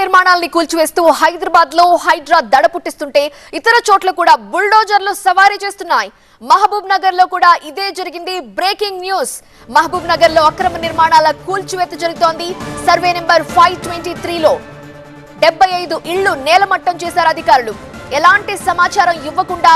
నిర్మాణాలని కూల్చివేస్తూ హైదరాబాద్లో హైడ్రా దడ పుట్టిస్తుంటే ఇతర చోట్ల కూడా బుల్డోజర్లు సవారీ చేస్తున్నాయి. మహబూబ్ నగర్లో కూడా ఇదే జరిగింది. Breaking news. మహబూబ్ నగర్లో అక్రమ నిర్మాణాల కూల్చివేత జరుగుతోంది. సర్వే నెంబర్ ఫైవ్ ట్వంటీ త్రీలో. డెబ్బై ఐదు ఇళ్ళు నేలమట్టం చేశారు అధికారులు. ఎలాంటి సమాచారం ఇవ్వకుండా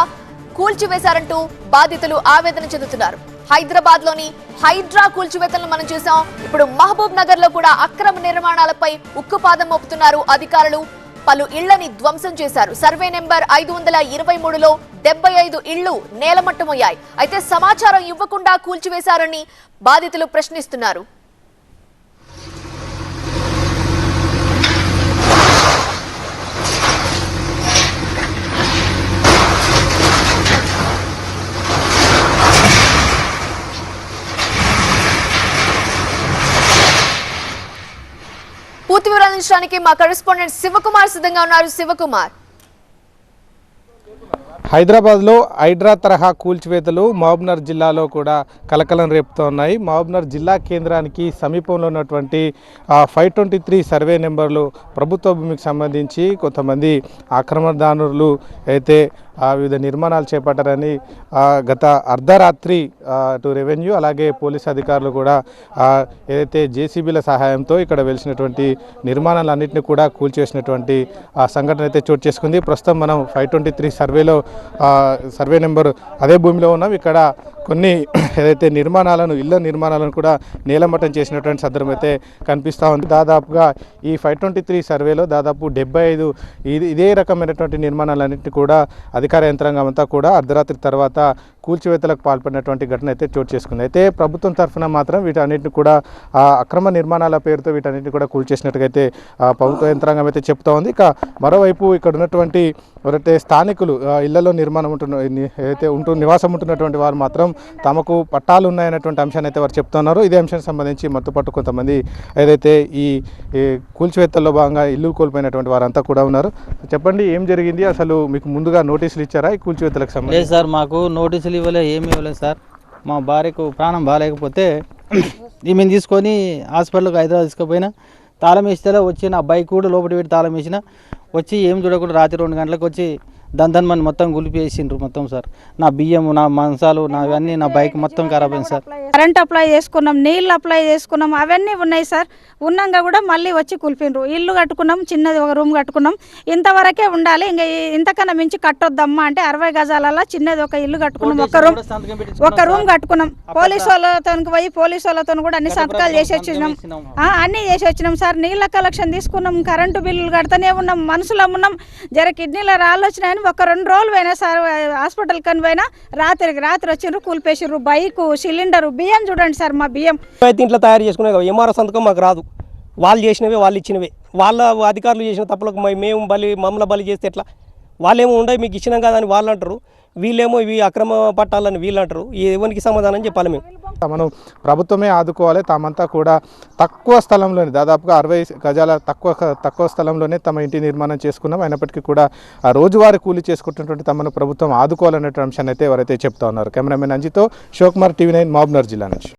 కూల్చివేశారంటూ బాధితులు ఆవేదన చెందుతున్నారు. హైదరాబాద్లోని హైడ్రా కూల్చివేతలను మనం చూసాం. ఇప్పుడు మహబూబ్ నగర్లో కూడా అక్రమ నిర్మాణాలపై ఉక్కుపాదం మోపుతున్నారు అధికారులు. పలు ఇళ్ళని ధ్వంసం చేశారు. సర్వే నెంబర్ ఐదు వందల ఇరవై మూడులో డెబ్బై ఐదు ఇళ్ళు నేలమట్టమయ్యాయి. అయితే సమాచారం ఇవ్వకుండా కూల్చివేశారని బాధితులు ప్రశ్నిస్తున్నారు. పూర్తి మా కరెస్పాండెంట్ శివకుమార్ సిద్ధంగా ఉన్నారు. శివకుమార్. హైదరాబాద్లో హైడ్రా తరహా కూల్చివేతలు మహబూబ్నగర్ జిల్లాలో కూడా కలకలం రేపుతున్నాయి మహబూబ్నగర్ జిల్లా కేంద్రానికి సమీపంలో ఉన్నటువంటి ఫైవ్ ట్వంటీ త్రీ సర్వే నెంబర్లు ప్రభుత్వ భూమికి సంబంధించి కొంతమంది ఆక్రమణదారులు అయితే వివిధ నిర్మాణాలు చేపట్టారని గత అర్ధరాత్రి అటు రెవెన్యూ అలాగే పోలీస్ అధికారులు కూడా ఏదైతే జేసీబీల సహాయంతో ఇక్కడ వెలిసినటువంటి నిర్మాణాలన్నింటినీ కూడా కూల్చేసినటువంటి ఆ సంఘటన అయితే చోటు చేసుకుంది. ప్రస్తుతం మనం ఫైవ్ ట్వంటీ త్రీ సర్వేలో సర్వే నెంబర్ అదే భూమిలో ఉన్నాం. ఇక్కడ కొన్ని ఏదైతే నిర్మాణాలను ఇళ్ళ నిర్మాణాలను కూడా నేలమట్టం చేసినటువంటి సందర్భం అయితే కనిపిస్తూ ఉంది. దాదాపుగా ఈ ఫైవ్ ట్వంటీ త్రీ సర్వేలో దాదాపు డెబ్బై ఐదు ఇది ఇదే రకమైనటువంటి నిర్మాణాలన్నింటినీ కూడా అధికార యంత్రాంగం అంతా కూడా అర్ధరాత్రి తర్వాత కూల్చివేతలకు పాల్పడినటువంటి ఘటన అయితే చోటు చేసుకుంది. అయితే ప్రభుత్వం తరఫున మాత్రం వీటన్నిటిని కూడా ఆ, అక్రమ నిర్మాణాల పేరుతో వీటన్నిటిని కూడా కూల్చేసినట్టుగైతే అయితే ప్రభుత్వ యంత్రాంగం అయితే చెప్తా ఉంది. ఇక మరోవైపు ఇక్కడ ఉన్నటువంటి ఎవరైతే స్థానికులు ఇళ్ళలో నిర్మాణం ఉంటున్న అయితే ఉంటూ నివాసం ఉంటున్నటువంటి వారు మాత్రం తమకు పట్టాలు ఉన్నాయన్నటువంటి అంశాన్ని అయితే వారు చెప్తున్నారు. ఇదే అంశానికి సంబంధించి మత్తుపట్టు కొంతమంది ఏదైతే ఈ ఈ కూల్చివేతల్లో భాగంగా ఇల్లు కోల్పోయినటువంటి వారంతా కూడా ఉన్నారు. చెప్పండి ఏం జరిగింది? అసలు మీకు ముందుగా నోటీస్ నోటీసులు ఇచ్చారా? ఈ కూల్చివేతలకు లేదు సార్ మాకు నోటీసులు ఇవ్వలేదు ఏమి ఇవ్వలేదు సార్. మా భార్యకు ప్రాణం బాగాలేకపోతే ఈమెను తీసుకొని హాస్పిటల్కి హైదరాబాద్ తీసుకుపోయినా తాళం వేస్తే వచ్చి నా బైక్ కూడా లోపలి పెట్టి తాళం వేసిన వచ్చి ఏం చూడకుండా రాత్రి రెండు గంటలకు వచ్చి దందన్ మని మొత్తం గులిపేసిండ్రు మొత్తం సార్. నా బియ్యం నా మంచాలు నా ఇవన్నీ నా బైక్ మొత్తం ఖరాబ్ అయింది సార్. కరెంట్ అప్లై చేసుకున్నాం నీళ్ళు అప్లై చేసుకున్నాం అవన్నీ ఉన్నాయి సార్. ఉన్నాగా కూడా మళ్ళీ వచ్చి కూల్పిండ్రు ఇల్లు కట్టుకున్నాం చిన్నది ఒక రూమ్ కట్టుకున్నాం. ఇంతవరకే ఉండాలి. ఇంకా ఇంతకన్నా మించి కట్టొద్దమ్మా అంటే అరవై గజాలలో చిన్నది ఒక ఇల్లు కట్టుకున్నాం. ఒక రూమ్ ఒక రూమ్ కట్టుకున్నాం. పోలీసు వాళ్ళతో పోయి పోలీసు వాళ్ళతో కూడా అన్ని సంతకాలు చేసి వచ్చినాం ఆ, అన్నీ చేసి వచ్చినాం సార్. నీళ్ళ కలెక్షన్ తీసుకున్నాం కరెంటు బిల్లులు కడతానే ఉన్నాం మనుషులం ఉన్నాం. జర కిడ్నీలో రాళ్ళు వచ్చినాయని ఒక రెండు రోజులు పోయినా సార్ హాస్పిటల్ కని పోయినా రాత్రికి రాత్రి వచ్చిండ్రు కూలిపేసిర్రు బైకు సిలిండరు బియ్యం చూడండి సార్ మా బియ్యం. అయితే ఇంట్లో తయారు చేసుకునే ఎంఆర్ఓ సంతకం మాకు రాదు. వాళ్ళు చేసినవే వాళ్ళు ఇచ్చినవే. వాళ్ళ అధికారులు చేసిన తప్పులకు మేము బలి మమ్మల్ని బలి చేస్తే ఎట్లా? వాళ్ళేమో ఉండే మీకు ఇచ్చినాం కదా అని వాళ్ళు అంటారు. వీళ్ళేమో ఇవి అక్రమ పట్టాలని వీళ్ళు అంటారు ఎవరికి సమాధానం చెప్పాలి మేము? తమను ప్రభుత్వమే ఆదుకోవాలి. తామంతా కూడా తక్కువ స్థలంలోనే దాదాపుగా అరవై గజాల తక్కువ తక్కువ స్థలంలోనే తమ ఇంటి నిర్మాణం చేసుకున్నాం. అయినప్పటికీ కూడా ఆ రోజువారీ కూలి చేసుకుంటున్నటువంటి తమను ప్రభుత్వం ఆదుకోవాలనే అంశాన్ని అయితే ఎవరైతే చెప్తా ఉన్నారు కెమెరామెన్ అంజితో శివకుమార్ టీవీ నైన్ మహబూబ్నగర్ జిల్లా నుంచి.